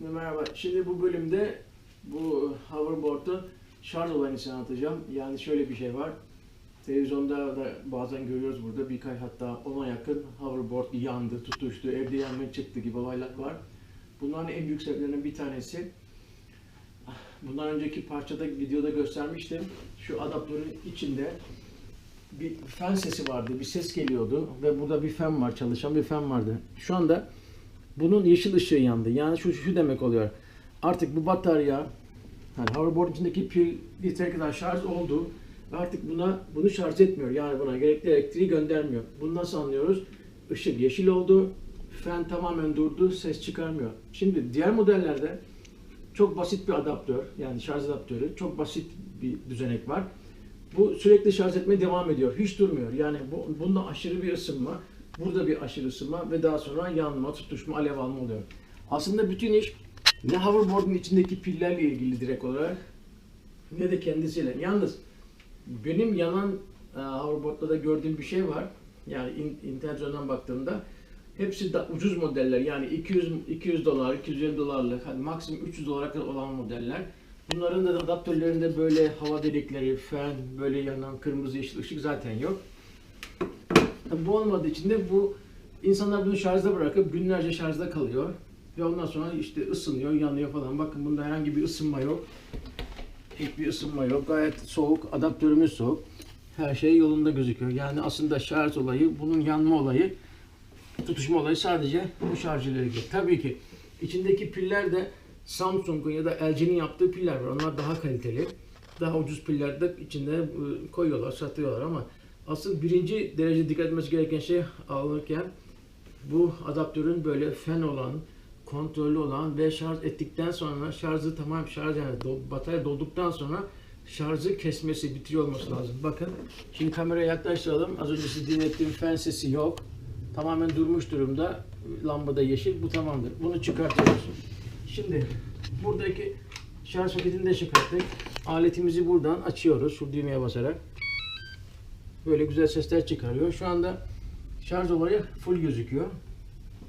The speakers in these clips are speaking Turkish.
Merhaba. Şimdi bu bölümde bu hoverboard'un şarj olayını anlatacağım. Yani şöyle bir şey var. Televizyonda da bazen görüyoruz burada birkaç hatta ona yakın hoverboard yandı, tutuştu, evde yanmaya çıktı gibi olaylar var. Bunların en büyük sebeplerinden bir tanesi bundan önceki parçada videoda göstermiştim. Şu adaptörün içinde bir fen sesi vardı, bir ses geliyordu ve burada bir fen var, çalışan bir fen vardı. Şu anda bunun yeşil ışığı yandı. Yani şu şu demek oluyor. Artık bu batarya yani hoverboard içindeki pil yeteri kadar şarj oldu ve artık buna bunu şarj etmiyor. Yani buna gerekli elektriği göndermiyor. Bunu nasıl anlıyoruz? Işık yeşil oldu. Fen tamamen durdu. Ses çıkarmıyor. Şimdi diğer modellerde çok basit bir adaptör. Yani şarj adaptörü. Çok basit bir düzenek var. Bu sürekli şarj etmeye devam ediyor. Hiç durmuyor. Yani bu, bunda aşırı bir ısınma, burada bir aşırı ısınma ve daha sonra yanma, tutuşma, alev alma oluyor. Aslında bütün iş ne hoverboard'un içindeki pillerle ilgili direkt olarak ne de kendisiyle. Yalnız benim yanan e, hoverboard'da da gördüğüm bir şey var. Yani in, internet baktığımda hepsi de ucuz modeller. Yani 200 200 dolar, 250 dolarlık, hadi maksimum 300 dolara kadar olan modeller. Bunların da adaptörlerinde böyle hava delikleri, fen, böyle yanan kırmızı yeşil ışık zaten yok. Tabii bu olmadığı için de bu insanlar bunu şarjda bırakıp günlerce şarjda kalıyor. Ve ondan sonra işte ısınıyor, yanıyor falan. Bakın bunda herhangi bir ısınma yok. Hiçbir ısınma yok. Gayet soğuk, adaptörümüz soğuk. Her şey yolunda gözüküyor. Yani aslında şarj olayı, bunun yanma olayı, tutuşma olayı sadece bu şarj ile ilgili. Tabii ki içindeki piller de Samsung'un ya da LG'nin yaptığı piller var. Onlar daha kaliteli. Daha ucuz piller de içinde e, koyuyorlar, satıyorlar ama asıl birinci derece dikkat etmesi gereken şey alırken bu adaptörün böyle fen olan, kontrollü olan ve şarj ettikten sonra şarjı tamam şarj yani do- batarya dolduktan sonra şarjı kesmesi, bitiriyor olması lazım. Bakın şimdi kameraya yaklaştıralım. Az önce size dinlettiğim fen sesi yok. Tamamen durmuş durumda. Lambada yeşil. Bu tamamdır. Bunu çıkartıyoruz. Şimdi buradaki şarj soketini de çıkarttık. Aletimizi buradan açıyoruz. Şu düğmeye basarak. Böyle güzel sesler çıkarıyor. Şu anda şarj olayı full gözüküyor.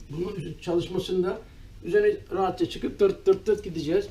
Bunun çalışmasında üzerine rahatça çıkıp tırt tırt tırt gideceğiz.